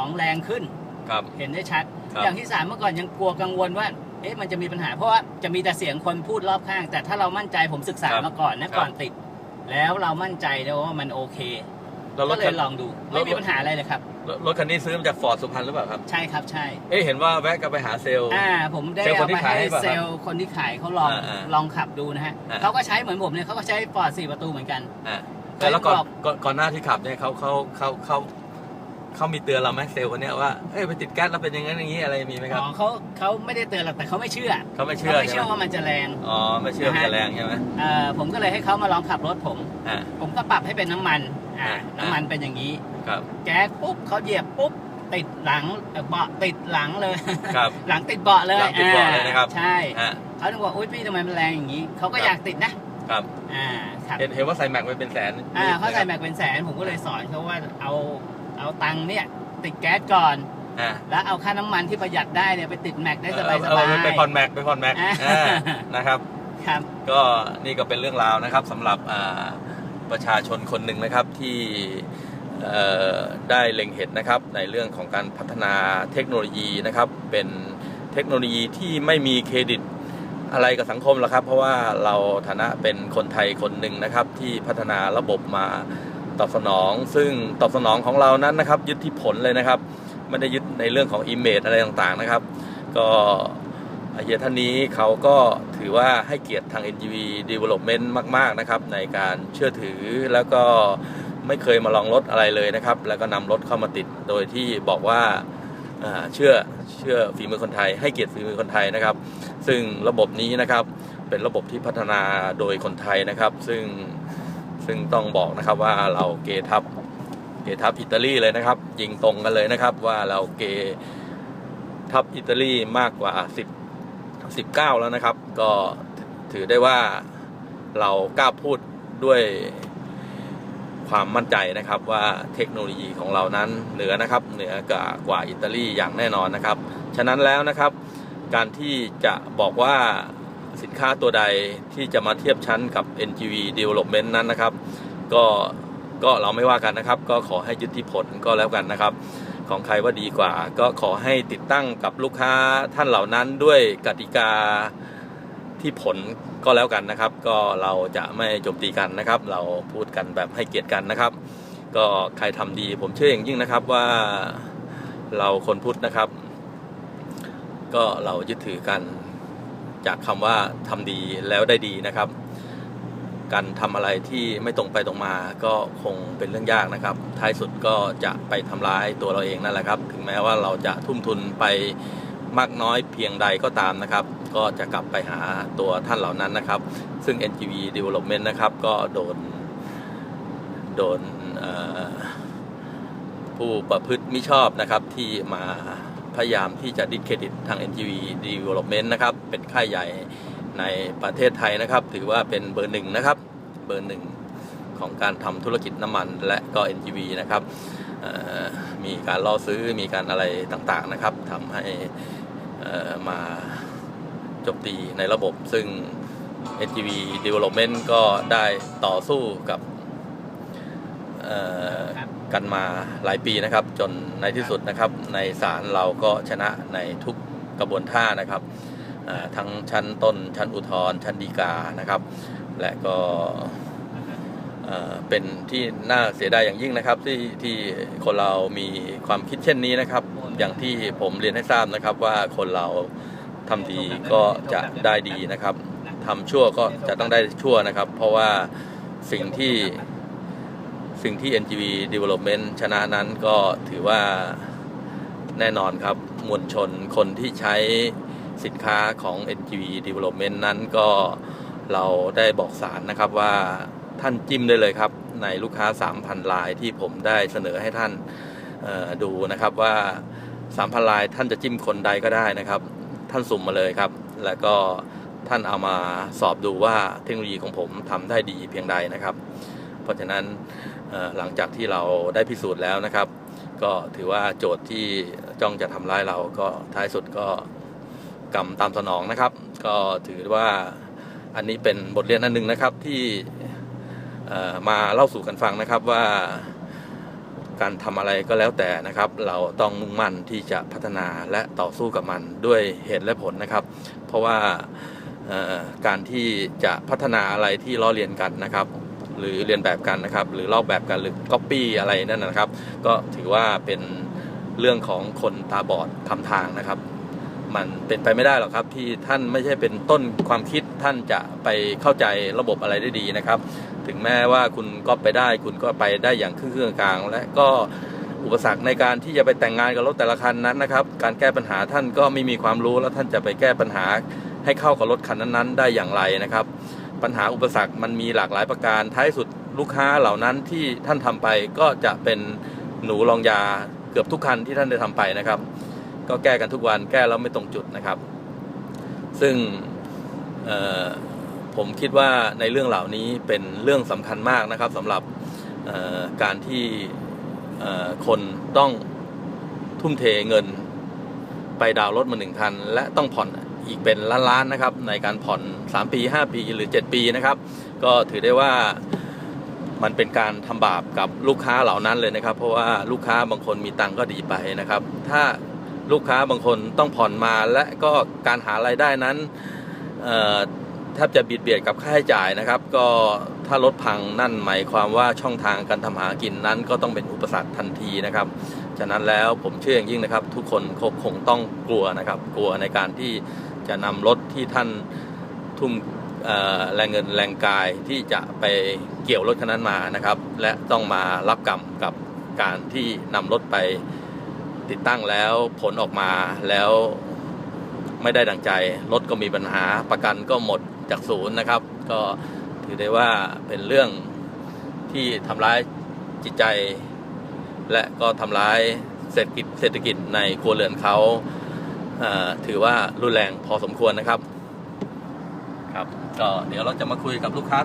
ของแรงขึ้น ครับ เห็นได้ชัด ครับ อย่างที่สามเมื่อก่อนยังกลัวกังวลว่า เอ๊ะมันจะมีปัญหาเพราะว่าจะมีแต่เสียงคนพูดรอบข้าง แต่ถ้าเรามั่นใจผมศึกษาครับมาก่อนนะก่อนติด แล้วเรามั่นใจแล้วว่ามันโอเค แล้วรก็ถเลคัยน ลองดูรถ ไม่มีปัญหาอะไรเลยครับ รถรถคันนี้ซื้อมาจากฟอร์ดสุพรรณหรือเปล่าครับ ใช่ครับใช่ เอ๊ะเห็นว่าแวะกันไปหาเซลล์ อ่าผมได้เซลล์คนเอาที่ไปขายให้ให้ป่ะครับเซลล์คนที่ขายเขาลองอ่าอ่าลองขับดูนะฮะอ่า เขาก็ใช้เหมือนผมเนี่ยเขาก็ใช้ฟอร์ดสี่ประตูเหมือนกัน อ่าแต่แล้วก่อนบอกก่อนก่อนหน้าที่ขับเนี่ยเขาเขาเขาเขา เขามีเตือนเราไหมเซลล์คนเนี้ยว่าเอ้ยไปติดแก๊สแล้วเป็นอย่างนั้นอย่างนี้อะไรมีไหมครับ อ๋อเขาเขาไม่ได้เตือนหรอกแต่เขาไม่เชื่อเขาไม่เขาเชื่อไม่ใช่เชื่อไหม ว่ามันจะแรงอ๋อไม่เชื่อมันจะแรงใช่ไหมเอ่อผมก็เลยให้เขามาลองขับรถผม อ่า ผมก็ปรับให้เป็นน้ำมันอ่าอ่า น้ำมันเป็นอย่างนี้ ครับแก๊สปุ๊บเขาเหยียบปุ๊บติดหลังเอ่อเบาะติดหลังเลย ครับ หลังติดเบาะเลยหลังติดเบาะเลยนะครับ อ่าใช่อ่า เขาถึงบอกอุ้ยพี่ทำไมมันแรงอย่างนี้เขาก็ครับ อยากติดนะครับ อ่าครับเห็นเห็นว่าใส่แม็กไปเป็นแสนอ่าเขาใส่แม็กเป็นแสนผมก็เลยสอนเขาว่าเอา เอาตังค์เนี่ยติดแก๊สก่อน อ่าแล้วเอาค่าน้ำมันที่ประหยัดได้เนี่ยไปติดแม็กได้สบายสเออบายไปผ่อนแม็กไปผ่อนแม็กอ่าอ่านะครับ ครับ ก็นี่ก็เป็นเรื่องราวนะครับสำหรับอ่าประชาชนคนหนึ่งนะครับที่เอ่อได้เล็งเห็นนะครับในเรื่องของการพัฒนาเทคโนโลยีนะครับ เป็นเทคโนโลยีที่ไม่มีเครดิตอะไรกับสังคมหรอกครับ เพราะว่าเราฐานะเป็นคนไทยคนหนึ่งนะครับที่พัฒนาระบบมา ตอบสนอง ซึ่งตอบสนองของเรานั้นนะครับ ยึดที่ผลเลยนะครับ ไม่ได้ยึดในเรื่องของ Image อะไรต่างๆนะครับ ก็เฮียท่านนี้เขาก็ถือว่าให้เกียรติทาง NGV Development มาก ๆ นะครับ ในการเชื่อถือแล้วก็ไม่เคยมาลองรถอะไรเลยนะครับ แล้วก็นำรถเข้ามาติดโดยที่บอกว่าอ่าเชื่อเชื่อฝีมือคนไทย ให้เกียรติฝีมือคนไทยนะครับ ซึ่งระบบนี้นะครับเป็นระบบที่พัฒนาโดยคนไทยนะครับ ซึ่ง ซึ่งต้องบอกนะครับว่าเราเกทับเกทับอิตาลีเลยนะครับ ยิงตรงกันเลยนะครับ ว่าเราเกทับอิตาลีมากกว่า 10 19 แล้วนะครับ ก็ถือได้ว่าเรากล้าพูดด้วยความมั่นใจนะครับว่าเทคโนโลยีของเรานั้นเหนือนะครับเหนือกว่ากว่าอิตาลีอย่างแน่นอนนะครับ ฉะนั้นแล้วนะครับ การที่จะบอกว่า สินค้าตัวใดที่จะมาเทียบชั้นกับ NGV Development นั้นนะครับ ก็ก็เราไม่ว่ากันนะครับ ก็ขอให้ยึดที่ผลก็แล้วกันนะครับ ของใครว่าดีกว่า ก็ขอให้ติดตั้งกับลูกค้าท่านเหล่านั้นด้วยกติกาที่ผลก็แล้วกันนะครับ ก็เราจะไม่โจมตีกันนะครับ เราพูดกันแบบให้เกียรติกันนะครับ ก็ใครทำดีผมเชื่ออย่างยิ่งนะครับว่าเราคนพุทธนะครับ ก็เรายึดถือกัน จากคำว่าทำดีแล้วได้ดีนะครับ การทำอะไรที่ไม่ตรงไปตรงมาก็คงเป็นเรื่องยากนะครับ ท้ายสุดก็จะไปทำร้ายตัวเราเองนั่นแหละครับ ถึงแม้ว่าเราจะทุ่มทุนไปมากน้อยเพียงใดก็ตามนะครับ ก็จะกลับไปหาตัวท่านเหล่านั้นนะครับ ซึ่ง NGV Development นะครับก็โดนโดนผู้ประพฤติมิชอบนะครับที่มา ยายามที่จะดิสเครดิตทาง NGV Development นะครับ เป็นค่ายใหญ่ในประเทศไทยนะครับ ถือว่าเป็นเบอร์หนึ่งนะครับ เบอร์หนึ่งของการทำธุรกิจน้ำมันและก็ NGV นะครับมีการล่อซื้อมีการอะไรต่างๆนะครับทำให้มาจมตีในระบบซึ่ง NGV Development ก็ได้ต่อสู้กับ กันมาหลายปีนะครับ จนในที่สุดนะครับในศาลเราก็ชนะในทุกกระบวนท่านะครับทั้งชั้นต้นชั้นอุทธรณ์ชั้นฎีกานะครับ และก็เอ่อเป็นที่น่าเสียดายอย่างยิ่งนะครับ ที่ที่คนเรามีความคิดเช่นนี้นะครับ อย่างที่ผมเรียนให้ทราบนะครับว่าคนเราทำดีก็จะได้ดีนะครับทำชั่วก็จะต้องได้ชั่วนะครับ เพราะว่าสิ่งที่ สิ่งที่ NGV Development ชนะนั้นก็ถือว่าแน่นอนครับ มวลชนคนที่ใช้สินค้าของ NGV Development นั้นก็เราได้บอกสารนะครับว่าท่านจิ้มได้เลยครับ ในลูกค้า 3,000 ลายที่ผมได้เสนอให้ท่านดูนะครับว่า 3,000 ลายท่านจะจิ้มคนใดก็ได้นะครับ ท่านสุ่มมาเลยครับ แล้วก็ท่านเอามาสอบดูว่าเทคโนโลยีของผมทำได้ดีเพียงใดนะครับ ราะฉะนั้นหลังจากที่เราได้พิสูจน์แล้วนะครับ ก็ถือว่าโจทย์ที่จ้องจะทำร้ายเราก็ท้ายสุดก็กรรมตามสนองนะครับ ก็ถือว่าอันนี้เป็นบทเรียนอันหนึ่งนะครับที่มาเล่าสู่กันฟังนะครับว่าการทำอะไรก็แล้วแต่นะครับ เราต้องมุ่งมั่นที่จะพัฒนาและต่อสู้กับมันด้วยเหตุและผลนะครับ เพราะว่าการที่จะพัฒนาอะไรที่ล้อเลียนกันนะครับ หรือเรียนแบบกันนะครับ หรือลอกแบบกันหรือก๊อปปี้อะไรนั่นนะครับ ก็ถือว่าเป็นเรื่องของคนตาบอดทำทางนะครับ มันเป็นไปไม่ได้หรอกครับ ที่ท่านไม่ใช่เป็นต้นความคิดท่านจะไปเข้าใจระบบอะไรได้ดีนะครับ ถึงแม้ว่าคุณก็ไปได้ คุณก็ไปได้อย่างครึ่งกลางและก็อุปสรรคในการที่จะไปแต่งงานกับรถแต่ละคันนั้นนะครับ การแก้ปัญหาท่านก็ไม่มีความรู้แล้วท่านจะไปแก้ปัญหาให้เข้ากับรถคันนั้นๆ ได้อย่างไรนะครับ ปัญหาอุปสรรคมันมีหลากหลายประการ ท้ายสุดลูกค้าเหล่านั้นที่ท่านทำไปก็จะเป็นหนูรองยาเกือบทุกคันที่ท่านได้ทำไปนะครับ ก็แก้กันทุกวันแก้แล้วไม่ตรงจุดนะครับ ซึ่งผมคิดว่าในเรื่องเหล่านี้เป็นเรื่องสำคัญมากนะครับสำหรับการที่คนต้องทุ่มเทเงินไปดาวรถมาหนึ่งคัน และต้องผ่อน อีกเป็นล้านๆนะครับ ในการผ่อน 3 ปี 5 ปีหรือ 7 ปีนะครับ ก็ถือได้ว่ามันเป็นการทำบาปกับลูกค้าเหล่านั้นเลยนะครับ เพราะว่าลูกค้าบางคนมีตังค์ก็ดีไปนะครับ ถ้าลูกค้าบางคนต้องผ่อนมาและก็การหารายได้นั้นแทบจะบิดเบียดกับค่าใช้จ่ายนะครับ ก็ถ้ารถพังนั่นหมายความว่าช่องทางการทำหากินนั้น ก็ต้องเป็นอุปสรรคทันทีนะครับ ฉะนั้นแล้วผมเชื่ออย่างยิ่งนะครับ ทุกคนคงต้องกลัวนะครับ กลัวในการที่ จะนำรถที่ท่านทุ่มแรงเงินแรงกายที่จะไปเกี่ยวรถคันนั้นมานะครับ และต้องมารับกรรมกับการที่นำรถไปติดตั้งแล้วผลออกมาแล้วไม่ได้ดังใจ รถก็มีปัญหาประกันก็หมดจากศูนย์นะครับ ก็ถือได้ว่าเป็นเรื่องที่ทำร้ายจิตใจ และก็ทำร้ายเศรษฐกิจเศรษฐกิจในครัวเรือนเขา ถือว่ารุนแรงพอสมควรนะครับ ครับ ก็เดี๋ยวเราจะมาคุยกับลูกค้า